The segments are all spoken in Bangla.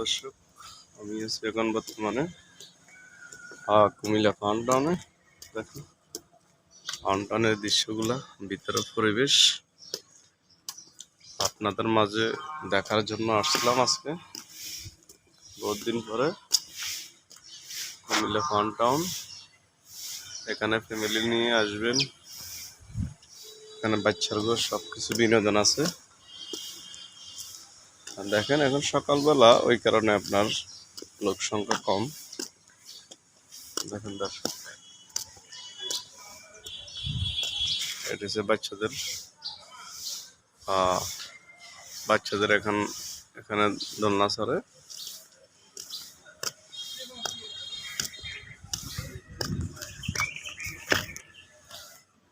দর্শক, আমি আছি এখন বর্তমানে কুমিল্লা ফাউন্টাউনে দেখুন ফাউন্টাউনের দৃশ্যগুলা, ভিতরের পরিবেশ। আপনাদের মাঝে দেখার জন্য আসছিলাম আজকে। বহুত দিন পরে কুমিল্লা ফাউন্টাউন এখানে ফ্যামিলি নিয়ে আসবেন। এখানে বাচ্চার ঘর সব কিছু বিনোদন আছে। দেখেন, এখন সকালবেলা ওই কারণে আপনার লোক সংখ্যা কম। দেখেন দর্শক, এটা হচ্ছে বাচ্চাদের বাচ্চাদের এখন, এখানে দোলনা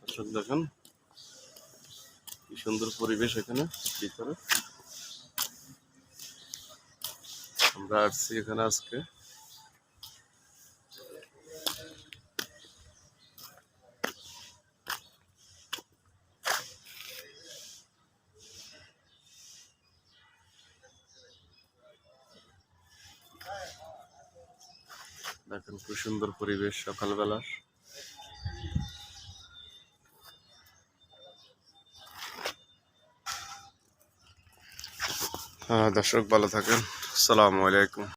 দর্শক দেখেন, কি সুন্দর পরিবেশ এখানে, ভিতরে। আমরা আসছি এখানে আজকে। দেখেন খুব সুন্দর পরিবেশ সকালবেলার হ্যাঁ দর্শক ভালো থাকেন। আসসালামু আলাইকুম।